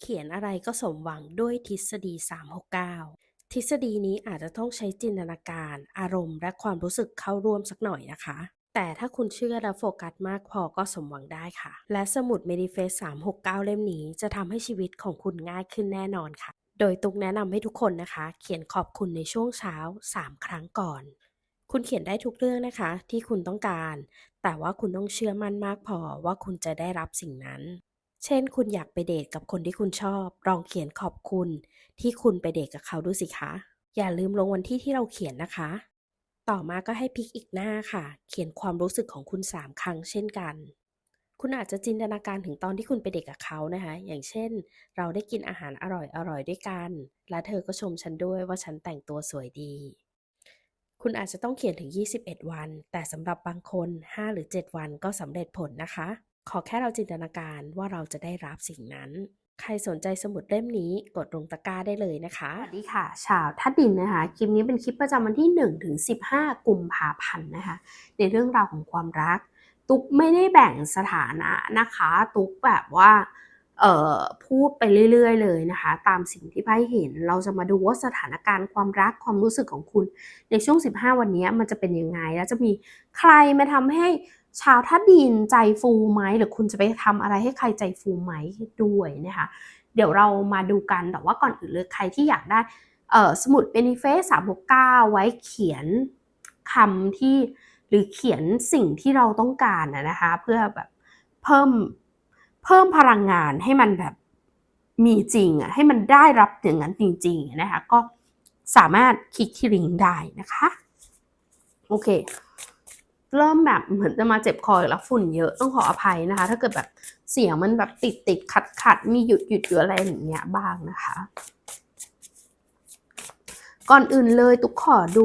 เขียนอะไรก็สมหวังด้วยทฤษฎี 369 ทฤษฎีนี้อาจจะต้องใช้จินตนาการ อารมณ์ และความรู้สึกเข้าร่วมสักหน่อยนะคะ แต่ถ้าคุณเชื่อและโฟกัสมากพอก็สมหวังได้ค่ะ และสมุด Manifest 369 เล่มนี้จะทำให้ชีวิตของคุณง่ายขึ้นแน่นอนค่ะ โดยตุกแนะนำให้ทุกคนนะคะ เขียนขอบคุณในช่วงเช้า 3 ครั้งก่อน คุณเขียนได้ทุกเรื่องนะคะ ที่คุณต้องการ แต่ว่าคุณต้องเชื่อมั่นมากพอว่าคุณจะได้รับสิ่งนั้น เช่น คุณอยากไปเดทกับคนที่คุณชอบ ลองเขียนขอบคุณ ที่คุณไปเดทกับเขาดูสิคะ อย่าลืมลงวันที่ที่เราเขียนนะคะ ต่อมาก็ให้พลิกอีกหน้าค่ะ เขียนความรู้สึกของคุณ 3 ครั้งเช่นกัน คุณอาจจะจินตนาการถึงตอนที่คุณไปเดทกับเขานะคะ อย่างเช่น เราได้กินอาหารอร่อยๆด้วยกัน และเธอก็ชมฉันด้วยว่าฉันแต่งตัวสวยดี คุณอาจจะต้องเขียนถึง 21 วัน แต่สำหรับบางคน 5 หรือ 7 วันก็สำเร็จผลนะคะ ขอแค่เราจินตนาการว่าเราจะได้รับสิ่งนั้น ใครสนใจสมุดเล่มนี้กดลงตะกร้าได้เลยนะคะ สวัสดีค่ะ ชาวทัดดินนะคะ คลิปนี้เป็นคลิปประจำวันที่1ถึง15 กุมภาพันธ์นะคะ ในเรื่องราวของความรัก ตุ๊กไม่ได้แบ่งสถานะนะคะ ตุ๊กแบบว่า พูดไปเรื่อยๆ เลยนะคะ ตามสิ่งที่ไพ่เห็น เราจะมาดูว่าสถานการณ์ความรักความรู้สึกของคุณ ในช่วง 15 วันนี้มันจะเป็นยังไง แล้วจะมีใครมาทำให้ชาวทัดดินใจฟูไหมหรือคุณจะไปทำอะไรให้ใครใจฟูไหมด้วยนะคะ เดี๋ยวเรามาดูกันแต่ว่าก่อนอื่นเลยใครที่อยากได้เสมุดเบนิเฟส369ไว้เขียนคำที่หรือเขียนสิ่งที่เราต้องการนะคะ เพื่อแบบเพิ่ม เพิ่มพลังงานให้มันแบบมีจริงอะให้มันได้รับอย่างนั้นจริงๆนะคะก็สามารถคลิกที่ลิงก์ได้นะคะ โอเค เริ่มแบบเหมือนจะมาเจ็บคอแล้วฝุ่นเยอะต้องขออภัยนะคะ ถ้าเกิดแบบเสียงมันแบบติดติดขัดขัดมีหยุดหยุดหรืออะไรอย่างเงี้ยบ้างนะคะ ก่อนอื่นเลยตุกขอดู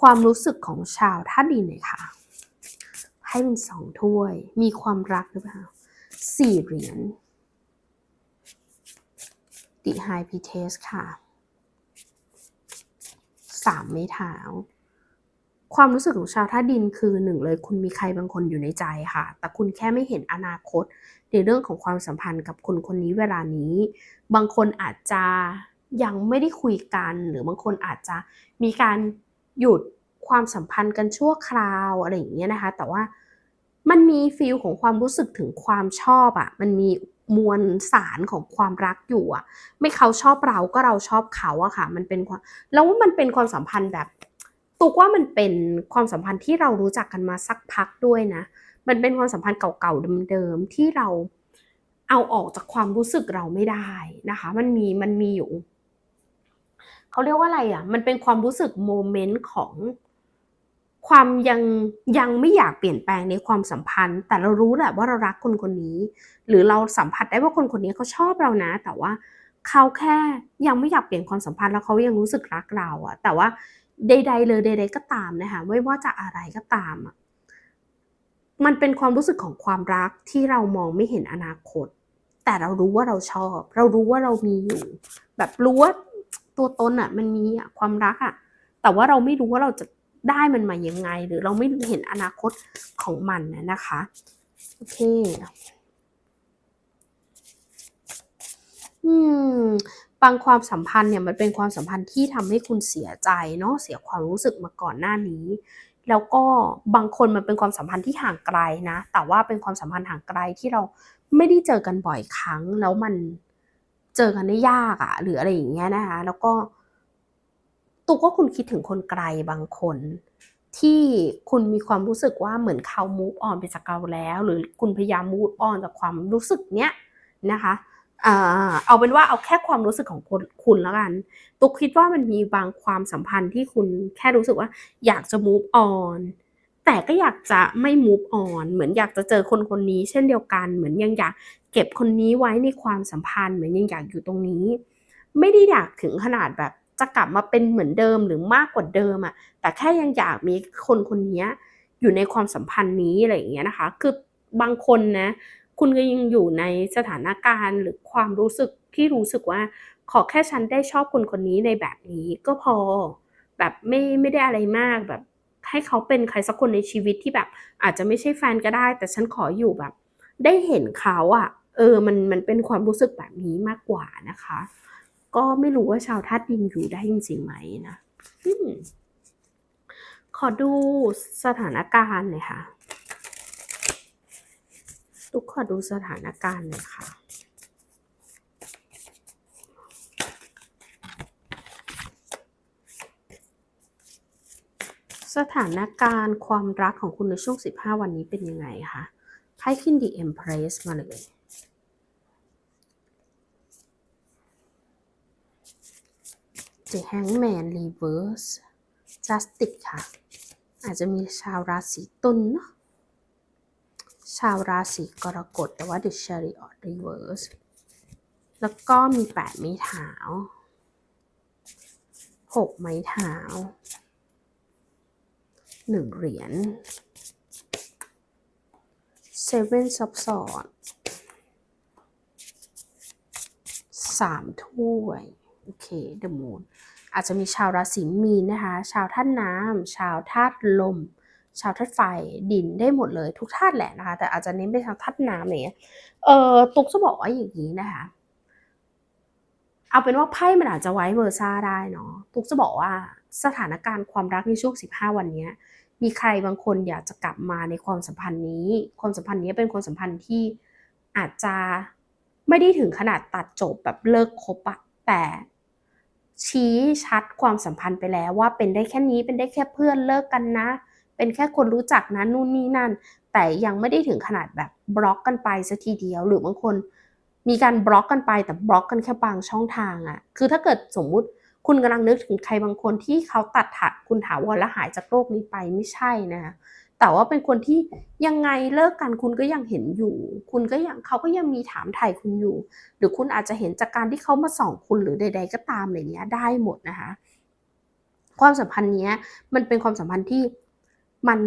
ความรู้สึกของชาวท่าดินหน่อยค่ะให้เป็นสองถ้วยมีความรักหรือเปล่า สี่เหรียญดิไฮพีเทสค่ะสามไม้เท้าความรู้สึกของชาวท่าดินคือหนึ่งเลยคุณมีใครบางคนอยู่ในใจค่ะ แต่คุณแค่ไม่เห็นอนาคต ในเรื่องของความสัมพันธ์กับคนคนนี้เวลานี้ บางคนอาจจะยังไม่ได้คุยกัน หรือบางคนอาจจะมีการหยุดความสัมพันธ์กันชั่วคราวอะไรอย่างเงี้ยนะคะ แต่ว่า มันมีฟีลของความรู้สึกถึงความชอบอะ่ะ มันมีมวลสารของความรักอยู่อะ่ะ ไม่เขาชอบเราก็เราชอบเขาอะค่ะ มันเป็นความแล้วมันเป็นความสัมพันธ์แบบตุกว่ามันเป็นความสัมพันธ์ที่เรารู้จักกันมาสักพักด้วยนะ มันเป็นความสัมพันธ์เก่าๆเดิมๆที่เราเอาออกจากความรู้สึกเราไม่ได้นะคะ มันมีมันมีอยู่เขาเรียกว่าอะไรอะ มันเป็นความรู้สึกโมเมนต์ของ ความยังยังไม่อยากเปลี่ยนแปลงในความสัมพันธ์ แต่เรารู้แหละว่าเรารักคนคนนี้ หรือเราสัมผัสได้ว่าคนคนนี้เขาชอบเรานะ แต่ว่าเขาแค่ยังไม่อยากเปลี่ยนความสัมพันธ์แล้วเขายังรู้สึกรักเราอะแต่ว่าใด ๆ เลยใด ๆ ก็ตามนะคะไม่ว่าจะอะไรก็ตามอะมันเป็นความรู้สึกของความรักที่เรามองไม่เห็นอนาคต แต่เรารู้ว่าเราชอบ เรารู้ว่าเรามีอยู่ แบบรู้ว่าตัวตนอะมันมีอะความรักอะแต่ว่าเราไม่รู้ว่าเราจะ ได้มันมายังไง หรือเราไม่เห็นอนาคตของมันนะคะโอเคอืมบางความสัมพันธ์เนี่ยมันเป็นความสัมพันธ์ที่ทำให้คุณเสียใจเนาะเสียความรู้สึกมาก่อนหน้านี้ แล้วก็บางคนมันเป็นความสัมพันธ์ที่ห่างไกลนะ แต่ว่าเป็นความสัมพันธ์ห่างไกลที่เราไม่ได้เจอกันบ่อยครั้ง แล้วมันเจอกันได้ยากอะหรืออะไรอย่างเงี้ยนะคะ แล้วก็ ตุกว่าคุณคิดถึงคนไกลบางคน ที่คุณมีความรู้สึกว่าเหมือนเขา move on ไปจากเราแล้ว หรือคุณพยายาม move on จากความรู้สึกเนี้ยนะคะเอาเป็นว่าเอาแค่ความรู้สึกของคุณคุณแล้วกัน ตุกคิดว่ามันมีบางความสัมพันธ์ที่คุณแค่รู้สึกว่าอยากจะ move on แต่ก็อยากจะไม่ move on เหมือนอยากจะเจอคนคนนี้ เช่นเดียวกัน เหมือนยังอยากเก็บคนนี้ไว้ในความสัมพันธ์ เหมือนยังอยากอยู่ตรงนี้ ไม่ได้อยากถึงขนาดแบบ จะกลับมาเป็นเหมือนเดิมหรือมากกว่าเดิมอะแต่แค่ยังอยากมีคนคนนี้อยู่ในความสัมพันธ์นี้อะไรอย่างเงี้ยนะคะ คือบางคนนะ คุณก็ยังอยู่ในสถานการณ์หรือความรู้สึกที่รู้สึกว่า ขอแค่ฉันได้ชอบคนคนนี้ในแบบนี้ก็พอ แบบไม่ไม่ได้อะไรมากแบบ ให้เขาเป็นใครสักคนในชีวิตที่แบบ อาจจะไม่ใช่แฟนก็ได้ แต่ฉันขออยู่แบบ ได้เห็นเขาอะเอเออมันมันเป็นความรู้สึกแบบนี้มากกว่านะคะ ก็ไม่รู้ว่าชาวธาตุดินอยู่ได้จริงๆไหมนะอขอดูสถานการณ์หน่อยค่ะ ทุกขอดูสถานการณ์หน่อยค่ะสถานการณ์ความรักของคุณในช่วง 15 วันนี้เป็นยังไงคะไพ่ขึ้น The Empress มาเลย The Hangman Reverse Justice ค่ะ อาจจะมีชาวราศีตุลเนาะชาวราศีกรกฎแต่ว่า The Chariot Reverse แล้วก็มีแปดไม้เท้าหกไม้เท้าหนึ่งเหรียญ Seven of Swords สามถ้วย โอเค The Moon อาจจะมีชาวราศีมีนนะคะ ชาวธาตุน้ำชาวธาตุลม ชาวธาตุไฟดินได้หมดเลยทุกธาตุแหละนะคะ แต่อาจจะเน้นเป็นชาวธาตุน้ำอะไรเงี้ยเออตุ๊กจะบอกว่าอย่างนี้นะคะ เอาเป็นว่าไพ่มันอาจจะไว้เวอร์ซ่าได้เนาะตุ๊กจะบอกว่าสถานการณ์ความรักในช่วง 15 วันนี้มีใครบางคนอยากจะกลับมาในความสัมพันธ์นี้ ความสัมพันธ์นี้เป็นความสัมพันธ์ที่อาจจะไม่ได้ถึงขนาดตัดจบแบบเลิกคบอะแต่ ชี้ชัดความสัมพันธ์ไปแล้วว่าเป็นได้แค่นี้เป็นได้แค่เพื่อนเลิกกันนะ เป็นแค่คนรู้จักนะนู่นนี่นั่น แต่ยังไม่ได้ถึงขนาดแบบบล็อกกันไปซะทีเดียว หรือบางคน มีการบล็อกกันไปแต่บล็อกกันแค่บางช่องทางอะคือถ้าเกิดสมมุติคุณกำลังนึกถึงใครบางคนที่เขาตัดถัดคุณถาวรและหายจากโลกนี้ไปไม่ใช่นะ แต่ว่าเป็นคนที่ยังไงเลิกกันคุณก็ยังเห็นอยู่ คุณก็ยังเขาก็ยังมีถามถ่ายคุณอยู่ หรือคุณอาจจะเห็นจากการที่เขามาส่องคุณหรือใด ๆ ก็ตามอะไรเนี้ยได้หมดนะคะ ความสัมพันธ์เนี้ย มันเป็นความสัมพันธ์ที่มัน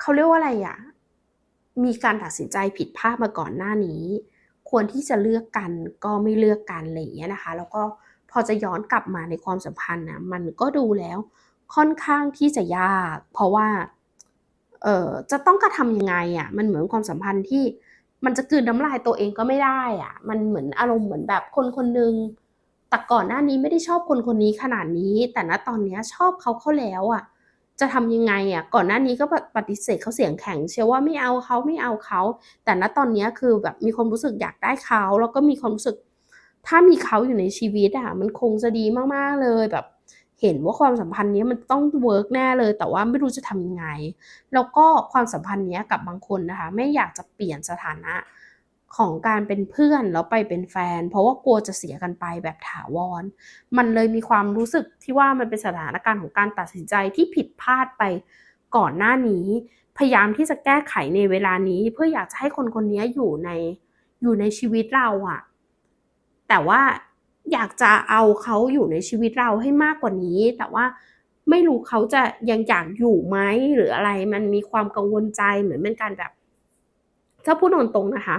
เขาเรียกว่าอะไรอะมีการตัดสินใจผิดพลาดมาก่อนหน้านี้ ควรที่จะเลือกกันก็ไม่เลือกกันอะไรอย่างเงี้ยนะคะ แล้วก็พอจะย้อนกลับมาในความสัมพันธ์นะมันก็ดูแล้ว ค่อนข้างที่จะยาก เพราะว่าเออจะต้องกระทำยังไงอะ่ะ มันเหมือนความสัมพันธ์ที่มันจะกืนน้ำลายตัวเองก็ไม่ได้อะ่ะ มันเหมือนอารมณ์เหมือนแบบคนคนหนึ่งแต่ก่อนหน้านี้ไม่ได้ชอบคนคนนี้ขนาดนี้ แต่ณตอนเนี้ยชอบเขาเข้าแล้วอะ จะทำยังไงอะ ก่อนหน้านี้ก็ปฏิเสธเขาเสียงแข็ง เชื่อว่าไม่เอาเขาไม่เอาเขา แต่ณตอนเนี้ยคือแบบมีความรู้สึกอยากได้เขา แล้วก็มีความรู้สึก ถ้ามีเขาอยู่ในชีวิตอะ มันคงจะดีมากๆเลยแบบ เห็นว่าความสัมพันธ์นี้มันต้องเวิร์กแน่เลย แต่ว่าไม่รู้จะทำยังไง แล้วก็ความสัมพันธ์เนี้ยกับบางคนนะคะ ไม่อยากจะเปลี่ยนสถานะของการเป็นเพื่อนแล้วไปเป็นแฟน เพราะว่ากลัวจะเสียกันไปแบบถาวร มันเลยมีความรู้สึกที่ว่ามันเป็นสถานการณ์ของการตัดสินใจที่ผิดพลาดไปก่อนหน้านี้ พยายามที่จะแก้ไขในเวลานี้ เพื่ออยากจะให้คนคนนี้อยู่ในอยู่ในชีวิตเราอะแต่ว่า อยากจะเอาเขาอยู่ในชีวิตเราให้มากกว่านี้ แต่ว่าไม่รู้เขาจะยังอยากอยู่ไหมหรืออะไร มันมีความกังวลใจเหมือนเป็นการแบบถ้าพูดตรงๆนะคะ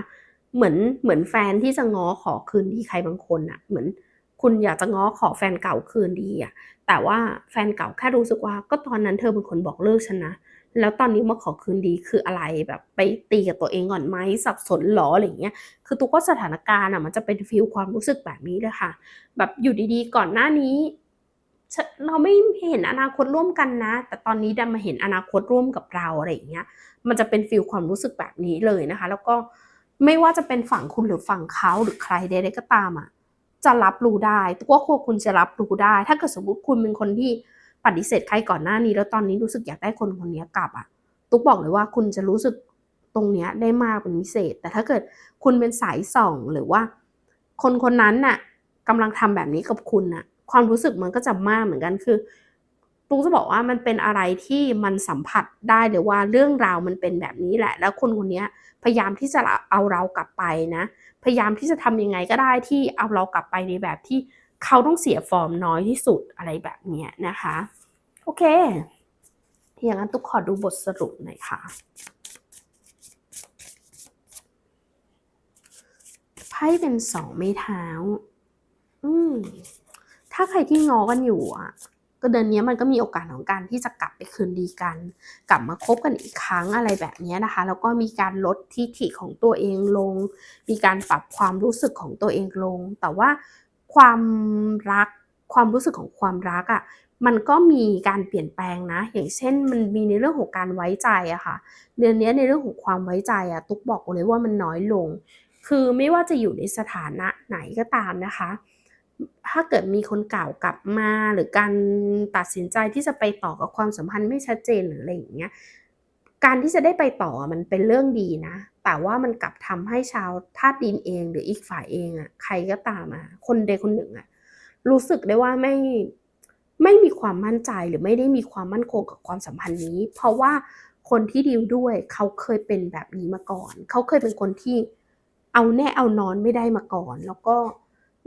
เหมือนเหมือนแฟนที่จะง้อขอคืนดีใครบางคนอะเหมือนคุณอยากจะง้อขอแฟนเก่าคืนดีอะแต่ว่าแฟนเก่าแค่รู้สึกว่าก็ตอนนั้นเธอเป็นคนบอกเลิกฉันนะ แล้วตอนนี้มาขอคืนดีคืออะไรแบบไปตีกับตัวเองก่อนไหมสับสนหรออะไรเงี้ย คือทุกว่าสถานการณ์อะมันจะเป็นฟิลความรู้สึกแบบนี้เลยค่ะ แบบอยู่ดีๆ ก่อนหน้านี้ เราไม่เห็นอนาคตร่วมกันนะ แต่ตอนนี้ดันมาเห็นอนาคตร่วมกับเราอะไรอย่างเงี้ย มันจะเป็นฟิลความรู้สึกแบบนี้เลยนะคะ แล้วก็ไม่ว่าจะเป็นฝั่งคุณหรือฝั่งเขาหรือใครใดๆก็ตามอะจะรับรู้ได้ตัวว่าควคุณจะรับรู้ได้ ถ้าเกิดสมมติคุณเป็นคนที่ ปฏิเสธใครก่อนหน้านี้แล้วตอนนี้รู้สึกอยากได้คนคนนี้กลับอะตุ๊กบอกเลยว่าคุณจะรู้สึกตรงเนี้ยได้มากเป็นพิเศษ แต่ถ้าเกิดคุณเป็นสายส่องหรือว่า คนคนนั้นน่ะกำลังทำแบบนี้กับคุณน่ะ ความรู้สึกมันก็จะมากเหมือนกันคือตุ๊กจะบอกว่ามันเป็นอะไรที่มันสัมผัสได้เลยว่าเรื่องราวมันเป็นแบบนี้แหละ แล้วคนคนนี้พยายามที่จะเอาเรากลับไปนะ พยายามที่จะทำยังไงก็ได้ที่เอาเรากลับไปในแบบที่ เขาต้องเสียฟอร์มน้อยที่สุดอะไรแบบเนี้ยนะคะ โอเค อย่างนั้นตุ๊กขอดูบทสรุปหน่อยค่ะไพ่เป็นสองไม้เท้า อืม ถ้าใครที่งอกันอยู่อะ ก็เดือนนี้มันก็มีโอกาสของการที่จะกลับไปคืนดีกัน กลับมาคบกันอีกครั้งอะไรแบบนี้นะคะ แล้วก็มีการลดทิฐิของตัวเองลง มีการปรับความรู้สึกของตัวเองลง แต่ว่า ความรักความรู้สึกของความรักอะ่ะมันก็มีการเปลี่ยนแปลงนะ อย่างเช่น มันมีในเรื่องของการไว้ใจอะค่ะ เดือนนี้ในเรื่องของความไว้ใจอะตุ๊กบอกเลยว่ามันน้อยลง คือไม่ว่าจะอยู่ในสถานะไหนก็ตามนะคะ ถ้าเกิดมีคนเก่ากลับมาหรือการตัดสินใจที่จะไปต่อกับความสัมพันธ์ไม่ชัดเจนหรืออะไรอย่างเงี้ย การที่จะได้ไปต่อมันเป็นเรื่องดีนะ แต่ว่ามันกลับทำให้ชาวธาตุดินเอง หรืออีกฝ่ายเองอะใครก็ตามอะคนใดคนหนึ่งอะรู้สึกได้ว่าไม่ไม่มีความมั่นใจหรือไม่ได้มีความมั่นคงกับความสัมพันธ์นี้ เพราะว่าคนที่ดีลด้วยเขาเคยเป็นแบบนี้มาก่อน เขาเคยเป็นคนที่เอาแน่เอานอนไม่ได้มาก่อน แล้วก็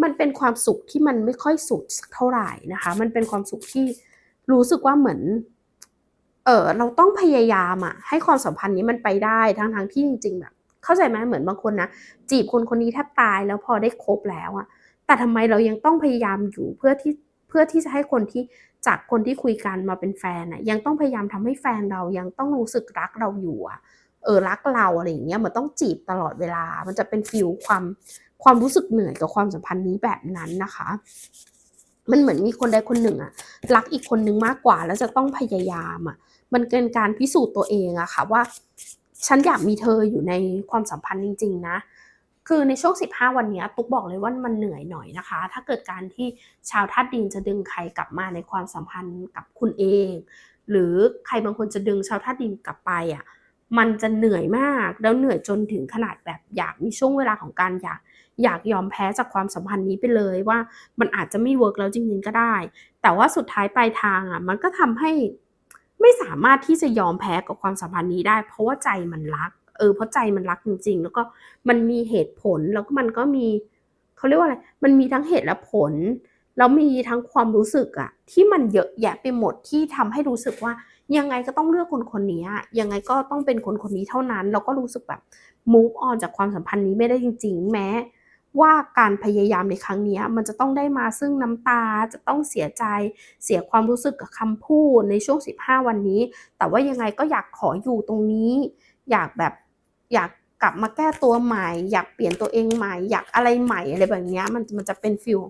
มันเป็นความสุขที่มันไม่ค่อยสุดเท่าไหร่นะคะ มันเป็นความสุขที่รู้สึกว่าเหมือน เออเราต้องพยายามอะให้ความสัมพันธ์นี้มันไปได้ทั้งทั้งที่จริงๆแบบเข้าใจไหมเหมือนบางคนนะจีบคนคนนี้แทบตายแล้วพอได้คบแล้วอะแต่ทำไมเรายังต้องพยายามอยู่เพื่อที่เพื่อที่จะให้คนที่จากคนที่คุยกันมาเป็นแฟนอะยังต้องพยายามทำให้แฟนเรายังต้องรู้สึกรักเราอยู่อะเออรักเราอะไรอย่างเงี้ยมันต้องจีบตลอดเวลา มันจะเป็นฟิลความความรู้สึกเหนื่อยกับความสัมพันธ์นี้แบบนั้นนะคะ มันเหมือนมีคนใดคนหนึ่งอะรักอีกคนนึงมากกว่าแล้วจะต้องพยายามอะ มันเป็นการพิสูจน์ตัวเองอะค่ะว่า ฉันอยากมีเธออยู่ในความสัมพันธ์จริง ๆ นะ คือในช่วง 15 วันนี้ตุ๊กบอกเลยว่ามันเหนื่อยหน่อยนะคะ ถ้าเกิดการที่ชาวธาตุดินจะดึงใครกลับมาในความสัมพันธ์กับคุณเอง หรือใครบางคนจะดึงชาวธาตุดินกลับไปอะมันจะเหนื่อยมากแล้วเหนื่อยจนถึงขนาดแบบอยากมีช่วงเวลาของการอยากอยากยอมแพ้จากความสัมพันธ์นี้ไปเลยว่ามันอาจจะไม่เวิร์กแล้วจริงๆก็ได้ แต่ว่าสุดท้ายปลายทางอะมันก็ทำให้ ไม่สามารถที่จะยอมแพ้กับความสัมพันธ์นี้ได้ เพราะว่าใจมันรัก เออเพราะใจมันรักจริง ๆ แล้วก็มันมีเหตุผลแล้วก็มันก็มีเขาเรียกว่าอะไร มันมีทั้งเหตุและผลแล้วมีทั้งความรู้สึกอะที่มันเยอะแยะไปหมดที่ทำให้รู้สึกว่า ยังไงก็ต้องเลือกคนคนนี้ยังไงก็ต้องเป็นคนคนนี้เท่านั้นแล้วก็รู้สึกแบบ move on จากความสัมพันธ์นี้ไม่ได้จริง ๆ แม้ ว่าการพยายามในครั้งนี้มันจะต้องได้มาซึ่งน้ำตาจะต้องเสียใจเสียความรู้สึกกับคำพูดในช่วง 15 วันนี้ แต่ว่ายังไงก็อยากขออยู่ตรงนี้ อยากแบบอยากกลับมาแก้ตัวใหม่ อยากเปลี่ยนตัวเองใหม่ อยากอะไรใหม่อะไรแบบนี้มันมันจะเป็นฟิล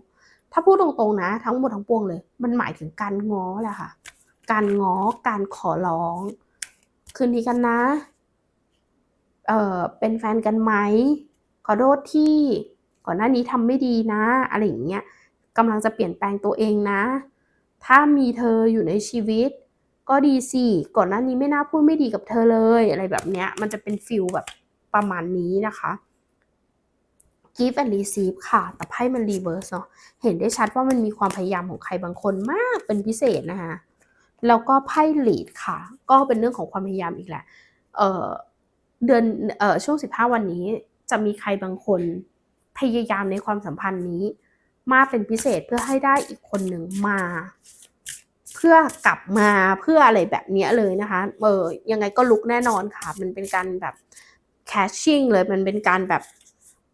ถ้าพูดตรงๆนะ ทั้งหมดทั้งปวงเลย มันหมายถึงการง้อแหละค่ะ การง้อการขอร้อง คืนดีกันนะ เออเป็นแฟนกันไหมขอโทษที่ ก่อนหน้านี้ทำไม่ดีนะอะไรอย่างเงี้ยกำลังจะเปลี่ยนแปลงตัวเองนะ ถ้ามีเธออยู่ในชีวิต ก็ดีสิก่อนหน้านี้ไม่น่าพูดไม่ดีกับเธอเลยอะไรแบบเนี้ยมันจะเป็นฟิลแบบประมาณนี้นะคะ give and receive ค่ะ แต่ไพ่มัน reverse เนาะเห็นได้ชัดว่ามันมีความพยายามของใครบางคนมากเป็นพิเศษนะคะแล้วก็ไพ่ lead ค่ะ ก็เป็นเรื่องของความพยายามอีกแหละเเดือนอช่วง 15 วันนี้จะมีใครบางคน พยายามในความสัมพันธ์นี้ มากเป็นพิเศษเพื่อให้ได้อีกคนหนึ่งมา เพื่อกลับมาเพื่ออะไรแบบนี้เลยนะคะเออยังไงก็ลุกแน่นอนค่ะ มันเป็นการแบบ cashing เลยมันเป็นการแบบ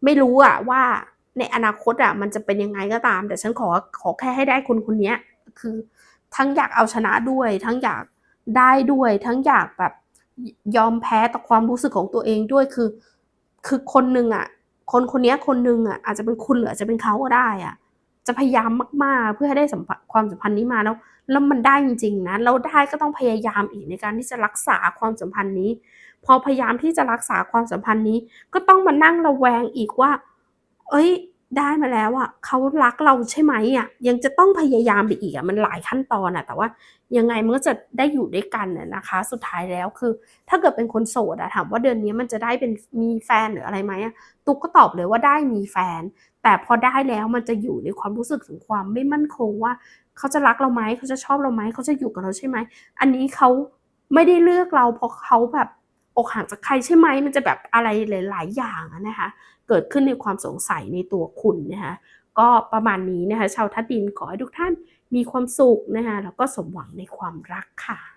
ไม่รู้อะว่าในอนาคตอะมันจะเป็นยังไงก็ตาม แต่ฉันขอขอแค่ให้ได้คนคนนี้คือ ทั้งอยากเอาชนะด้วย ทั้งอยากได้ด้วย ทั้งอยากแบบยอมแพ้ต่อความรู้สึกของตัวเองด้วยคือ คือคนหนึ่งอะ คนคนนี้คนหนึ่งอะอาจจะเป็นคุณหรืออาจจะเป็นเขาก็ได้อะ จะพยายามมากๆ เพื่อให้ได้สัมผัสความสัมพันธ์นี้มาแล้วแล้วมันได้จริงๆนะเราได้ก็ต้องพยายามอีกในการที่จะรักษาความสัมพันธ์นี้ พอพยายามที่จะรักษาความสัมพันธ์นี้ ก็ต้องมานั่งระแวงอีกว่า เอ้ย ได้มาแล้วอะเขารักเราใช่ไหมอะยังจะต้องพยายามไปอีกอะมันหลายขั้นตอนอะแต่ว่ายังไงมันก็จะได้อยู่ด้วยกันน่ะนะคะ สุดท้ายแล้วคือ ถ้าเกิดเป็นคนโสดอะถามว่าเดือนนี้มันจะได้เป็นมีแฟนหรืออะไรไหมอะตุ๊กก็ตอบเลยว่าได้มีแฟน แต่พอได้แล้วมันจะอยู่ในความรู้สึกถึงความไม่มั่นคงว่า เขาจะรักเราไหมเขาจะชอบเราไหมเขาจะอยู่กับเราใช่ไหมอันนี้เขาไม่ได้เลือกเราเพราะเขาแบบอกหักจากใครใช่ไหมมันจะแบบอะไรหลาย ๆ อย่างนะคะ เกิดขึ้นในความสงสัยในตัวคุณนะคะก็ประมาณนี้นะคะชาวทัดดินขอให้ทุกท่านมีความสุขนะคะแล้วก็สมหวังในความรักค่ะ